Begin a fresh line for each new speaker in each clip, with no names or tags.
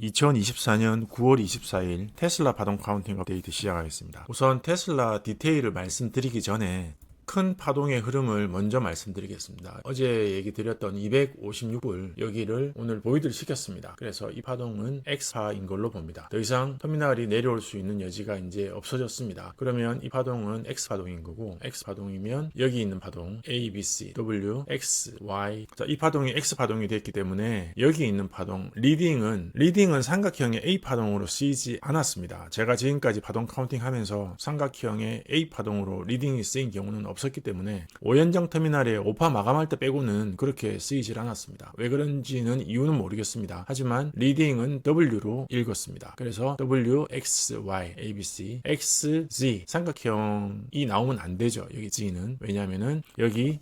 2024년 9월 24일 테슬라 파동 카운팅 업데이트 시작하겠습니다. 우선 테슬라 디테일을 말씀드리기 전에 큰 파동의 흐름을 먼저 말씀드리겠습니다. 어제 얘기 드렸던 256불 여기를 오늘 보이드를 시켰습니다. 그래서 이 파동은 X파인 걸로 봅니다. 더 이상 터미널이 내려올 수 있는 여지가 이제 없어졌습니다. 그러면 이 파동은 X 파동인 거고 X 파동이면 여기 있는 파동 A, B, C, W, X, Y 자, 이 파동이 X 파동이 됐기 때문에 여기 있는 파동 리딩은 리딩은 삼각형의 A 파동으로 쓰이지 않았습니다. 제가 지금까지 파동 카운팅 하면서 삼각형의 A 파동으로 리딩이 쓰인 경우는 없 었기 때문에 오연정 터미널에 오파 마감할 때 빼고는 그렇게 쓰이질 않았습니다. 왜 그런지는 이유는 모르겠습니다. 하지만 리딩은 W로 읽었습니다. 그래서 W, X, Y, A, B, C, X, Z 삼각형이 나오면 안 되죠. 여기 Z는 왜냐하면은 여기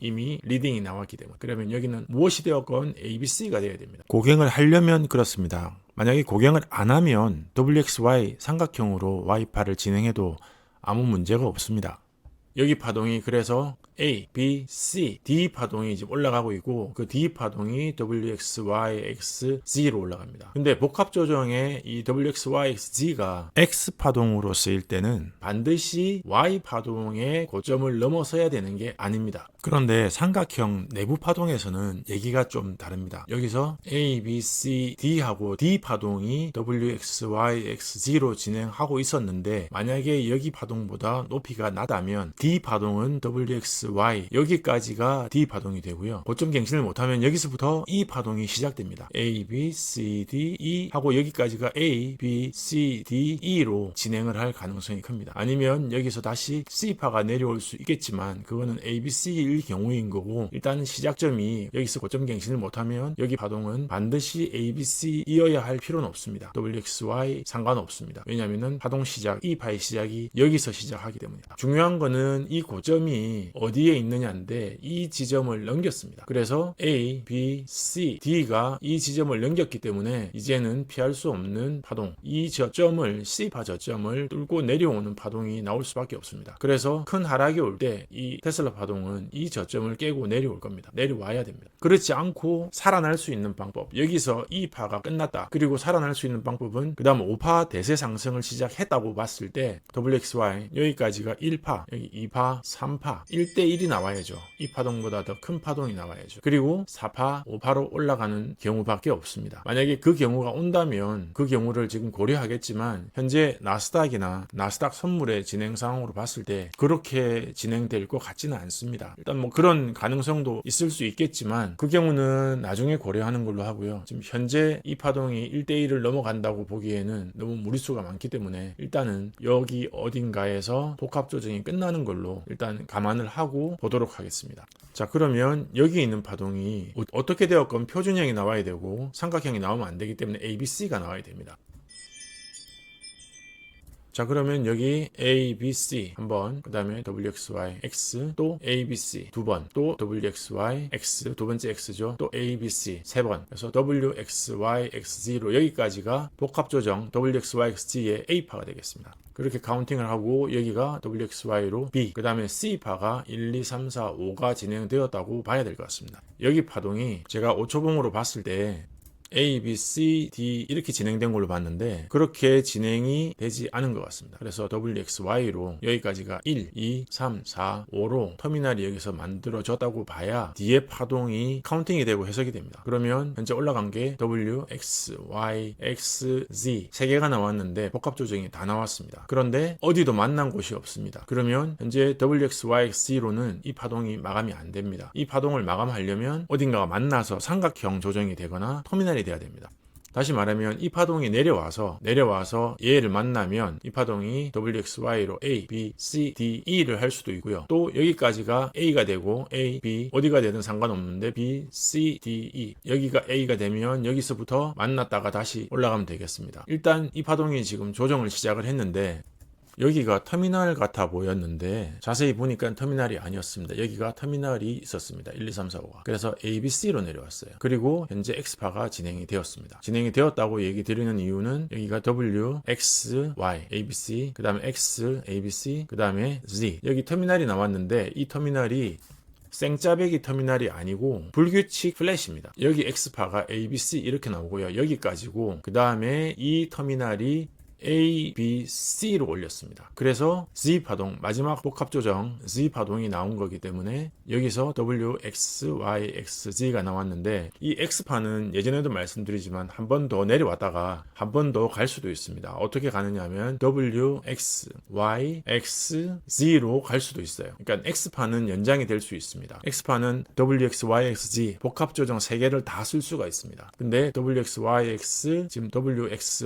이미 리딩이 나왔기 때문에 그러면 여기는 무엇이 되었건 ABC가 되어야 됩니다. 고갱을 하려면 그렇습니다. 만약에 고갱을 안 하면 WXY 삼각형으로 Y파를 진행해도 아무 문제가 없습니다. 여기 파동이 그래서 A, B, C, D 파동이 지금 올라가고 있고 그 D 파동이 WX, Y, X, Z로 올라갑니다. 근데 복합 조정의 이 WX, Y, X, Z가 X 파동으로 쓰일 때는 반드시 Y 파동의 고점을 넘어서야 되는 게 아닙니다. 그런데 삼각형 내부 파동에서는 얘기가 좀 다릅니다. 여기서 A, B, C, D하고 D 파동이 WX, Y, X, Z로 진행하고 있었는데 만약에 여기 파동보다 높이가 낮다면 D 파동은 WX, Y 여기까지가 D 파동이 되고요. 고점 갱신을 못하면 여기서부터 E 파동이 시작됩니다. A, B, C, D, E 하고 여기까지가 A, B, C, D, E로 진행을 할 가능성이 큽니다. 아니면 여기서 다시 C파가 내려올 수 있겠지만 그거는 A, B, C일 경우인 거고 일단 시작점이 여기서 고점 갱신을 못하면 여기 파동은 반드시 A, B, C이어야 할 필요는 없습니다. W, X, Y 상관없습니다. 왜냐하면 파동 시작, E파의 시작이 여기서 시작하기 때문이다. 중요한 거는 이 고점이 어디 에 있느냐인데 이 지점을 넘겼습니다. 그래서 A, B, C, D가 이 지점을 넘겼기 때문에 이제는 피할 수 없는 파동, 이 저점을 C파 저점을 뚫고 내려오는 파동이 나올 수밖에 없습니다. 그래서 큰 하락이 올 때 이 테슬라 파동은 이 저점을 깨고 내려올 겁니다. 내려와야 됩니다. 그렇지 않고 살아날 수 있는 방법, 여기서 이 파가 끝났다. 그리고 살아날 수 있는 방법은 그 다음 5파 대세 상승을 시작했다고 봤을 때 WXY 여기까지가 1파, 여기 2파, 3파, 1대 1이 나와야죠. 이 파동보다 더 큰 파동이 나와야죠. 그리고 4파, 5파로 올라가는 경우밖에 없습니다. 만약에 그 경우가 온다면 그 경우를 지금 고려하겠지만 현재 나스닥이나 나스닥 선물의 진행 상황으로 봤을 때 그렇게 진행될 것 같지는 않습니다. 일단 뭐 그런 가능성도 있을 수 있겠지만 그 경우는 나중에 고려하는 걸로 하고요. 지금 현재 이 파동이 1대1을 넘어간다고 보기에는 너무 무리수가 많기 때문에 일단은 여기 어딘가에서 복합 조정이 끝나는 걸로 일단 감안을 하고 보도록 하겠습니다. 자 그러면 여기 있는 파동이 어- 어떻게 되었건 표준형이 나와야 되고 삼각형이 나오면 안 되기 때문에 ABC가 나와야 됩니다. 자 그러면 여기 A, B, C 한번 그 다음에 W, X, 또 A, B, C 두 번 또 W, X, 두 번째 X죠 또 A, B, C 세 번 그래서 W, X, Y, X, Z로 여기까지가 복합 조정 W, X, Y, X, Z의 A파가 되겠습니다. 그렇게 카운팅을 하고 여기가 WXY로 B 그 다음에 C파가 1, 2, 3, 4, 5가 진행되었다고 봐야 될 것 같습니다. 여기 파동이 제가 5초봉으로 봤을 때 A, B, C, D 이렇게 진행된 걸로 봤는데 그렇게 진행이 되지 않은 것 같습니다. 그래서 WXY로 여기까지가 1, 2, 3, 4, 5로 터미널이 여기서 만들어졌다고 봐야 뒤에 파동이 카운팅이 되고 해석이 됩니다. 그러면 현재 올라간 게 W, X, Y, X, Z 세 개가 나왔는데 복합 조정이 다 나왔습니다. 그런데 어디도 만난 곳이 없습니다. 그러면 현재 WXYXZ로는 이 파동이 마감이 안 됩니다. 이 파동을 마감하려면 어딘가가 만나서 삼각형 조정이 되거나 터미널이 돼야 됩니다. 다시 말하면 이 파동이 내려와서 내려와서 얘를 만나면 이 파동이 WXY로 A, B, C, D, E를 할 수도 있고요. 또 여기까지가 A가 되고 A, B 어디가 되든 상관없는데 B, C, D, E 여기가 A가 되면 여기서부터 만났다가 다시 올라가면 되겠습니다. 일단 이 파동이 지금 조정을 시작을 했는데 여기가 터미널 같아 보였는데 자세히 보니까 터미널이 아니었습니다. 여기가 터미널이 있었습니다. 1, 2, 3, 4, 5가. 그래서 ABC로 내려왔어요. 그리고 현재 X파가 진행이 되었습니다. 진행이 되었다고 얘기 드리는 이유는 여기가 W, X, Y, ABC, 그 다음에 X, ABC, 그 다음에 Z. 여기 터미널이 나왔는데 이 터미널이 생짜배기 터미널이 아니고 불규칙 플래시입니다. 여기 X파가 ABC 이렇게 나오고요. 여기까지고 그 다음에 이 터미널이 A, B, C로 올렸습니다. 그래서 Z 파동, 마지막 복합 조정 Z 파동이 나온 거기 때문에 여기서 W, X, Y, X, Z가 나왔는데 이 X파는 예전에도 말씀드리지만 한 번 더 내려왔다가 한 번 더 갈 수도 있습니다. 어떻게 가느냐 하면 W, X, Y, X, Z로 갈 수도 있어요. 그러니까 X파는 연장이 될 수 있습니다. X파는 W, X, Y, X, Z 복합 조정 3개를 다 쓸 수가 있습니다. 근데 W, X, Y, X 지금 W, X,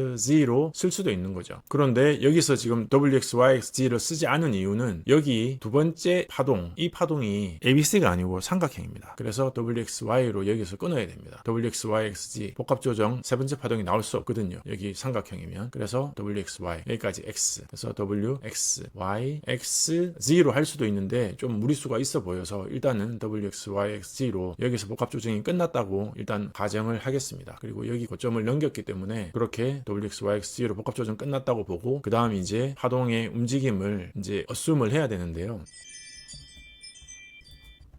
Y, X, Z로 쓸 수도 있는 거죠. 그런데 여기서 지금 WXYXG를 쓰지 않은 이유는 여기 두 번째 파동, 이 파동이 ABC가 아니고 삼각형입니다. 그래서 WXY로 여기서 끊어야 됩니다. WXYXG 복합 조정 세 번째 파동이 나올 수 없거든요. 여기 삼각형이면. 그래서 WXY 여기까지 X. 그래서 WXY, XZ로 할 수도 있는데 좀 무리수가 있어 보여서 일단은 WXYXG로 여기서 복합 조정이 끝났다고 일단 가정을 하겠습니다. 그리고 여기 고점을 넘겼기 때문에 그렇게 WX, YX로 복합 조정 끝났다고 보고 그 다음 이제 파동의 움직임을 이제 어쌔을 해야 되는데요.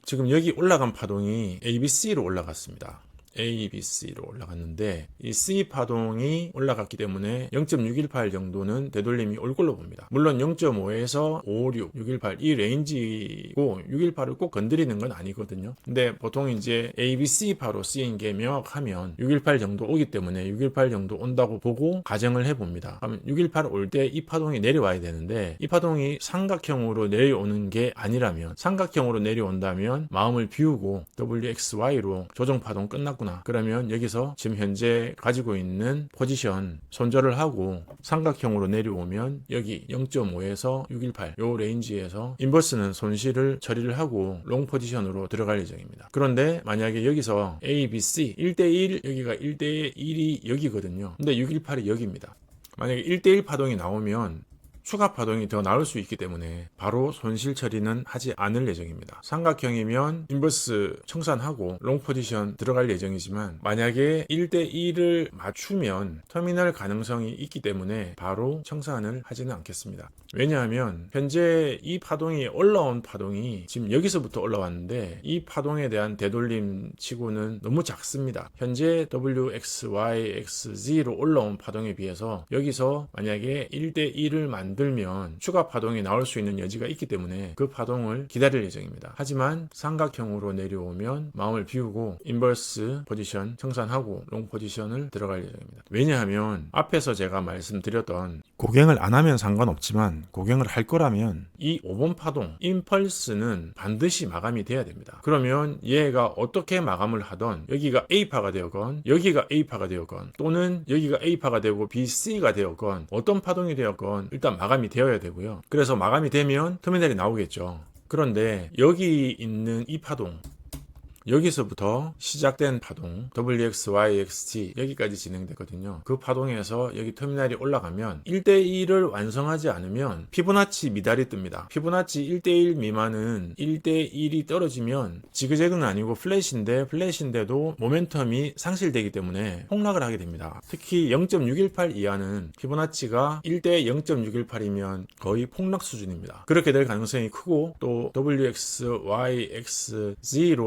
지금 여기 올라간 파동이 ABC로 올라갔습니다. A, B, C로 올라갔는데 이 C 파동이 올라갔기 때문에 0.618 정도는 되돌림이 올 걸로 봅니다. 물론 0.5에서 5, 6, 618 이 레인지고 618을 꼭 건드리는 건 아니거든요. 근데 보통 이제 A, B, C 파로 쓰인 게 명확하면 618 정도 오기 때문에 618 정도 온다고 보고 가정을 해봅니다. 그러면 618 올 때 이 파동이 내려와야 되는데 이 파동이 삼각형으로 내려오는 게 아니라면 삼각형으로 내려온다면 마음을 비우고 WXY로 조정 파동 끝났고 끝났구나. 그러면 여기서 지금 현재 가지고 있는 포지션 손절을 하고 삼각형으로 내려오면 여기 0.5에서 618 요 레인지에서 인버스는 손실을 처리를 하고 롱 포지션으로 들어갈 예정입니다. 그런데 만약에 여기서 A, B, C 1대1 여기가 1대1이 여기거든요. 근데 618이 여기입니다. 만약에 1대1 파동이 나오면 추가 파동이 더 나올 수 있기 때문에 바로 손실 처리는 하지 않을 예정입니다. 삼각형이면 인버스 청산하고 롱 포지션 들어갈 예정이지만 만약에 1대1을 맞추면 터미널 가능성이 있기 때문에 바로 청산을 하지는 않겠습니다. 왜냐하면 현재 이 파동이 올라온 파동이 지금 여기서부터 올라왔는데 이 파동에 대한 되돌림 치고는 너무 작습니다. 현재 WXYXZ로 올라온 파동에 비해서 여기서 만약에 1대1을 만들면 추가 파동이 나올 수 있는 여지가 있기 때문에 그 파동을 기다릴 예정입니다. 하지만 삼각형으로 내려오면 마음을 비우고 인버스 포지션 청산하고 롱 포지션을 들어갈 예정입니다. 왜냐하면 앞에서 제가 말씀드렸던 고갱을 안 하면 상관없지만 고갱을 할 거라면 이 5번 파동 임펄스는 반드시 마감이 돼야 됩니다. 그러면 얘가 어떻게 마감을 하던 여기가 A파가 되었건 여기가 A파가 되었건 또는 여기가 A파가 되고 BC가 되었건 어떤 파동이 되었건 일단 마감이 되어야 되고요. 그래서 마감이 되면 터미널이 나오겠죠. 그런데 여기 있는 이 파동 여기서부터 시작된 파동 WXYXT 여기까지 진행되거든요. 그 파동에서 여기 터미널이 올라가면 1대1을 완성하지 않으면 피보나치 미달이 뜹니다. 피보나치 1대1 미만은 1대1이 떨어지면 지그재그는 아니고 플랫인데 플랫인데도 모멘텀이 상실되기 때문에 폭락을 하게 됩니다. 특히 0.618 이하는 피보나치가 1대 0.618이면 거의 폭락 수준입니다. 그렇게 될 가능성이 크고 또 WXYXZ로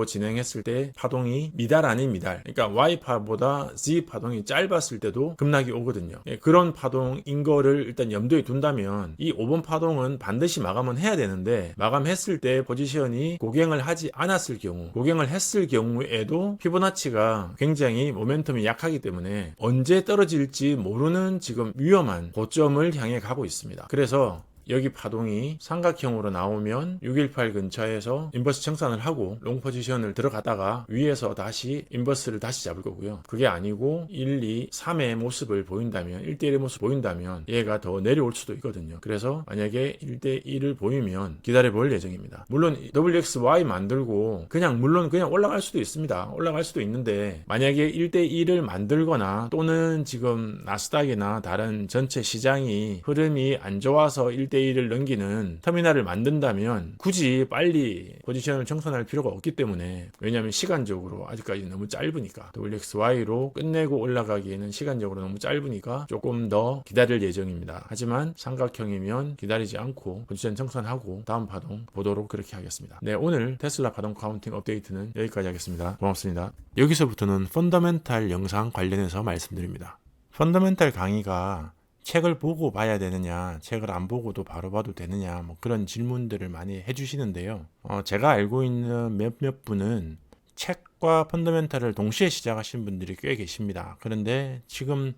진행해 했을 때 파동이 미달 아닌 미달. 그러니까 Y파보다 Z 파동이 짧았을 때도 급락이 오거든요. 예, 그런 파동인 거를 일단 염두에 둔다면 이 5번 파동은 반드시 마감은 해야 되는데 마감했을 때 포지션이 고갱을 하지 않았을 경우 고갱을 했을 경우에도 피보나치가 굉장히 모멘텀이 약하기 때문에 언제 떨어질지 모르는 지금 위험한 고점을 향해 가고 있습니다. 그래서 여기 파동이 삼각형으로 나오면 618 근처에서 인버스 청산을 하고 롱 포지션을 들어가다가 위에서 다시 인버스를 다시 잡을 거고요. 그게 아니고 1, 2, 3의 모습을 보인다면 1대1의 모습 보인다면 얘가 더 내려올 수도 있거든요. 그래서 만약에 1대1을 보이면 기다려 볼 예정입니다. 물론 WXY 만들고 그냥 물론 그냥 올라갈 수도 있습니다. 올라갈 수도 있는데 만약에 1대1을 만들거나 또는 지금 나스닥이나 다른 전체 시장이 흐름이 안 좋아서 1대 데이를 넘기는 터미널을 만든다면 굳이 빨리 포지션을 청산할 필요가 없기 때문에 왜냐하면 시간적으로 아직까지 너무 짧으니까 WXY로 끝내고 올라가기에는 시간적으로 너무 짧으니까 조금 더 기다릴 예정입니다. 하지만 삼각형이면 기다리지 않고 포지션 청산하고 다음 파동 보도록 그렇게 하겠습니다. 네 오늘 테슬라 파동 카운팅 업데이트는 여기까지 하겠습니다. 고맙습니다. 여기서부터는 펀더멘탈 영상 관련해서 말씀드립니다. 펀더멘탈 강의가 책을 보고 봐야 되느냐, 책을 안 보고도 바로 봐도 되느냐, 뭐 그런 질문들을 많이 해주시는데요. 어, 제가 알고 있는 몇몇 분은 책과 펀더멘탈을 동시에 시작하신 분들이 꽤 계십니다. 그런데 지금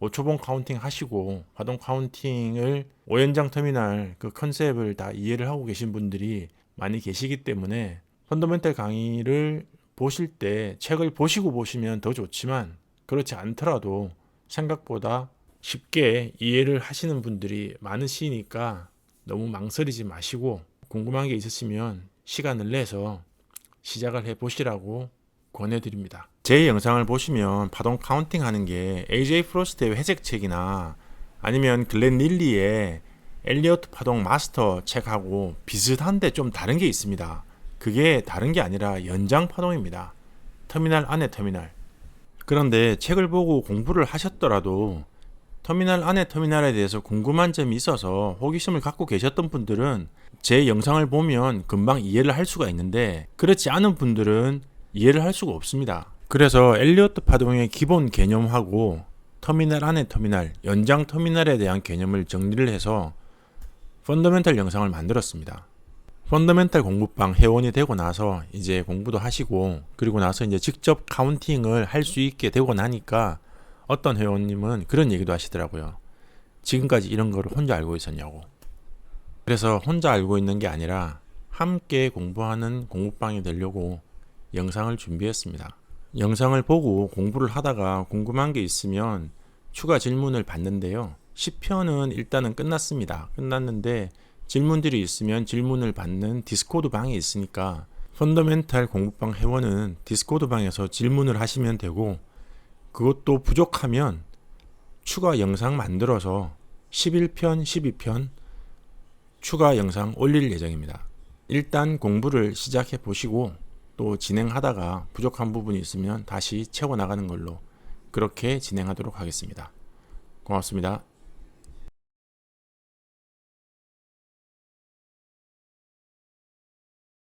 5초봉 카운팅 하시고 파동 카운팅을 5연장 터미널 그 컨셉을 다 이해를 하고 계신 분들이 많이 계시기 때문에 펀더멘탈 강의를 보실 때 책을 보시고 보시면 더 좋지만 그렇지 않더라도 생각보다 쉽게 이해를 하시는 분들이 많으시니까 너무 망설이지 마시고 궁금한 게 있으시면 시간을 내서 시작을 해 보시라고 권해드립니다. 제 영상을 보시면 파동 카운팅 하는 게 AJ 프로스트의 회색 책이나 아니면 글렌 릴리의 엘리어트 파동 마스터 책하고 비슷한데 좀 다른 게 있습니다. 그게 다른 게 아니라 연장 파동입니다. 터미널 안에 터미널. 그런데 책을 보고 공부를 하셨더라도 터미널 안에 터미널에 대해서 궁금한 점이 있어서 호기심을 갖고 계셨던 분들은 제 영상을 보면 금방 이해를 할 수가 있는데 그렇지 않은 분들은 이해를 할 수가 없습니다. 그래서 엘리어트 파동의 기본 개념하고 터미널 안에 터미널, 연장 터미널에 대한 개념을 정리를 해서 펀더멘탈 영상을 만들었습니다. 펀더멘탈 공부방 회원이 되고 나서 이제 공부도 하시고 그리고 나서 이제 직접 카운팅을 할 수 있게 되고 나니까 어떤 회원님은 그런 얘기도 하시더라고요. 지금까지 이런 거를 혼자 알고 있었냐고. 그래서 혼자 알고 있는 게 아니라 함께 공부하는 공부방이 되려고 영상을 준비했습니다. 영상을 보고 공부를 하다가 궁금한 게 있으면 추가 질문을 받는데요. 10편은 일단은 끝났습니다. 끝났는데 질문들이 있으면 질문을 받는 디스코드 방이 있으니까 펀더멘탈 공부방 회원은 디스코드 방에서 질문을 하시면 되고 그것도 부족하면 추가 영상 만들어서 11편, 12편 추가 영상 올릴 예정입니다. 일단 공부를 시작해 보시고 또 진행하다가 부족한 부분이 있으면 다시 채워 나가는 걸로 그렇게 진행하도록 하겠습니다. 고맙습니다.